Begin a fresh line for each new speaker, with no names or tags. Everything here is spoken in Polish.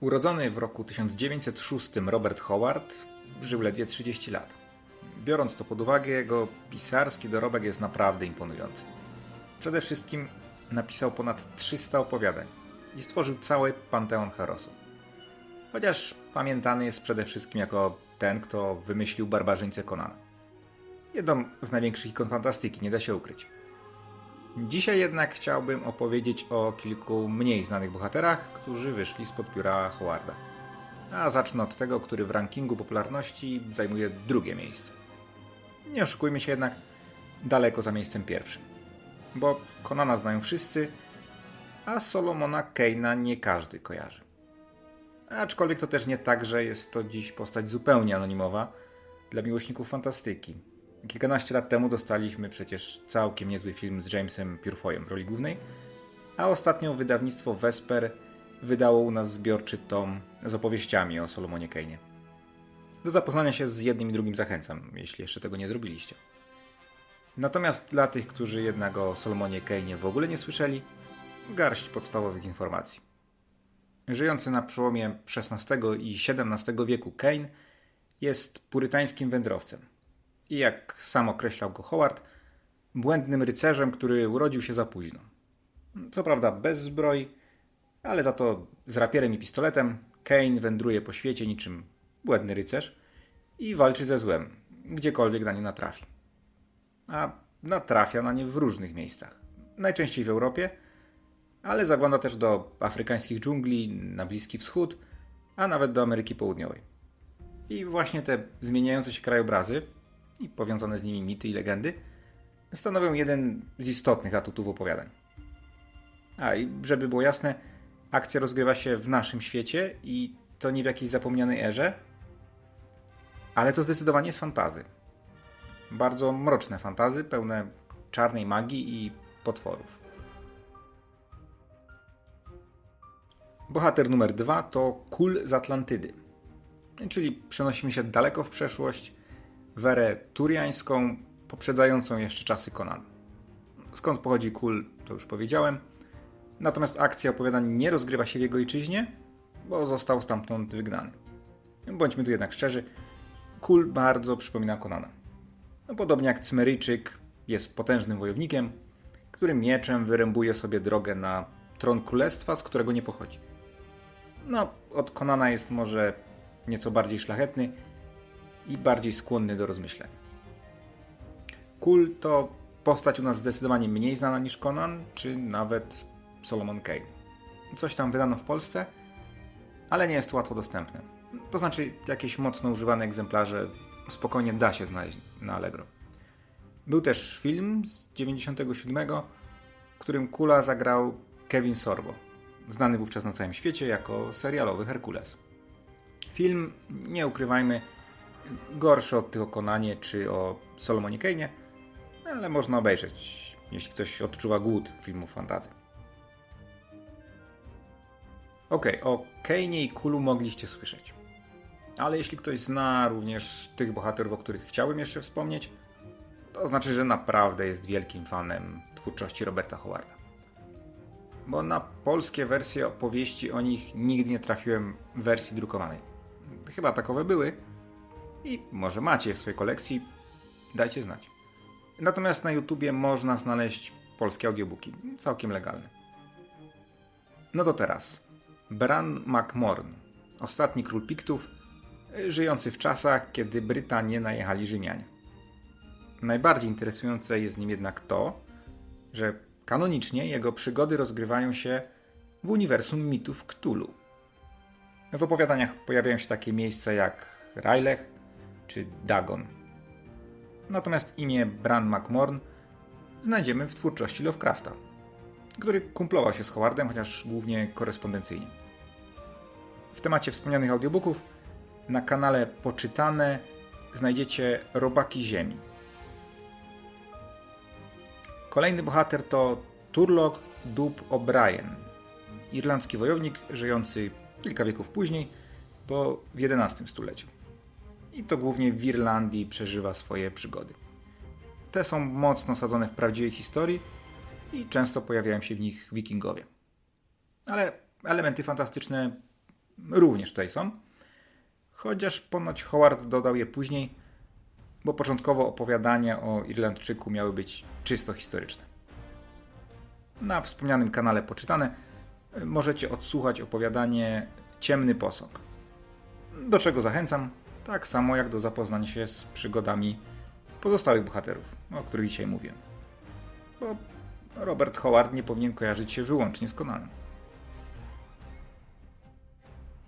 Urodzony w roku 1906 Robert Howard żył ledwie 30 lat. Biorąc to pod uwagę, jego pisarski dorobek jest naprawdę imponujący. Przede wszystkim napisał ponad 300 opowiadań i stworzył cały panteon herosów. Chociaż pamiętany jest przede wszystkim jako ten, kto wymyślił barbarzyńcę Conana. Jedną z największych ikon fantastyki, nie da się ukryć. Dzisiaj jednak chciałbym opowiedzieć o kilku mniej znanych bohaterach, którzy wyszli spod pióra Howarda. A zacznę od tego, który w rankingu popularności zajmuje drugie miejsce. Nie oszukujmy się jednak, daleko za miejscem pierwszym. Bo Konana znają wszyscy, a Solomona Kane'a nie każdy kojarzy. Aczkolwiek to też nie tak, że jest to dziś postać zupełnie anonimowa dla miłośników fantastyki. Kilkanaście lat temu dostaliśmy przecież całkiem niezły film z Jamesem Purefoyem w roli głównej, a ostatnio wydawnictwo Vesper wydało u nas zbiorczy tom z opowieściami o Solomonie Kane'ie. Do zapoznania się z jednym i drugim zachęcam, jeśli jeszcze tego nie zrobiliście. Natomiast dla tych, którzy jednak o Solomonie Kane'ie w ogóle nie słyszeli, garść podstawowych informacji. Żyjący na przełomie XVI i XVII wieku Kane jest purytańskim wędrowcem – i jak sam określał go Howard, błędnym rycerzem, który urodził się za późno. Co prawda bez zbroi, ale za to z rapierem i pistoletem Kane wędruje po świecie niczym błędny rycerz i walczy ze złem, gdziekolwiek na nie natrafi. A natrafia na nie w różnych miejscach. Najczęściej w Europie, ale zagląda też do afrykańskich dżungli, na Bliski Wschód, a nawet do Ameryki Południowej. I właśnie te zmieniające się krajobrazy i powiązane z nimi mity i legendy stanowią jeden z istotnych atutów opowiadań. A i żeby było jasne, akcja rozgrywa się w naszym świecie i to nie w jakiejś zapomnianej erze, ale to zdecydowanie jest fantazy. Bardzo mroczne fantazy, pełne czarnej magii i potworów. Bohater numer dwa to Kul z Atlantydy, czyli przenosimy się daleko w przeszłość, w erę turiańską, poprzedzającą jeszcze czasy Conan. Skąd pochodzi Kul, to już powiedziałem. Natomiast akcja opowiadań nie rozgrywa się w jego ojczyźnie, bo został stamtąd wygnany. Bądźmy tu jednak szczerzy, Kul bardzo przypomina Konana. No, podobnie jak Cmeryjczyk jest potężnym wojownikiem, który mieczem wyrębuje sobie drogę na tron królestwa, z którego nie pochodzi. No, od Konana jest może nieco bardziej szlachetny, i bardziej skłonny do rozmyśleń. Kul to postać u nas zdecydowanie mniej znana niż Conan, czy nawet Solomon Kane. Coś tam wydano w Polsce, ale nie jest łatwo dostępne. To znaczy, jakieś mocno używane egzemplarze spokojnie da się znaleźć na Allegro. Był też film z 97, w którym Kula zagrał Kevin Sorbo, znany wówczas na całym świecie jako serialowy Herkules. Film, nie ukrywajmy, gorsze od tych o Konanie czy o Solomonie Kane'ie, ale można obejrzeć, jeśli ktoś odczuwa głód filmów fantazy. Ok, o Kane'ie i Kulu mogliście słyszeć. Ale jeśli ktoś zna również tych bohaterów, o których chciałbym jeszcze wspomnieć, to znaczy, że naprawdę jest wielkim fanem twórczości Roberta Howarda. Bo na polskie wersje opowieści o nich nigdy nie trafiłem w wersji drukowanej. Chyba takowe były, i może macie w swojej kolekcji, dajcie znać. Natomiast na YouTubie można znaleźć polskie audiobooki, całkiem legalne. No to teraz. Bran MacMorn, ostatni król Piktów, żyjący w czasach, kiedy Brytanię najechali Rzymianie. Najbardziej interesujące jest nim jednak to, że kanonicznie jego przygody rozgrywają się w uniwersum mitów Cthulhu. W opowiadaniach pojawiają się takie miejsca jak Rajlech, czy Dagon. Natomiast imię Bran McMorn znajdziemy w twórczości Lovecrafta, który kumplował się z Howardem, chociaż głównie korespondencyjnie. W temacie wspomnianych audiobooków na kanale Poczytane znajdziecie Robaki Ziemi. Kolejny bohater to Turlock Dub O'Brien, irlandzki wojownik żyjący kilka wieków później, bo w XI stuleciu i to głównie w Irlandii przeżywa swoje przygody. Te są mocno sadzone w prawdziwej historii i często pojawiają się w nich wikingowie. Ale elementy fantastyczne również tutaj są. Chociaż ponoć Howard dodał je później, bo początkowo opowiadania o Irlandczyku miały być czysto historyczne. Na wspomnianym kanale Poczytane możecie odsłuchać opowiadanie Ciemny Posąg. Do czego zachęcam, tak samo jak do zapoznania się z przygodami pozostałych bohaterów, o których dzisiaj mówię. Bo Robert Howard nie powinien kojarzyć się wyłącznie z Conanem.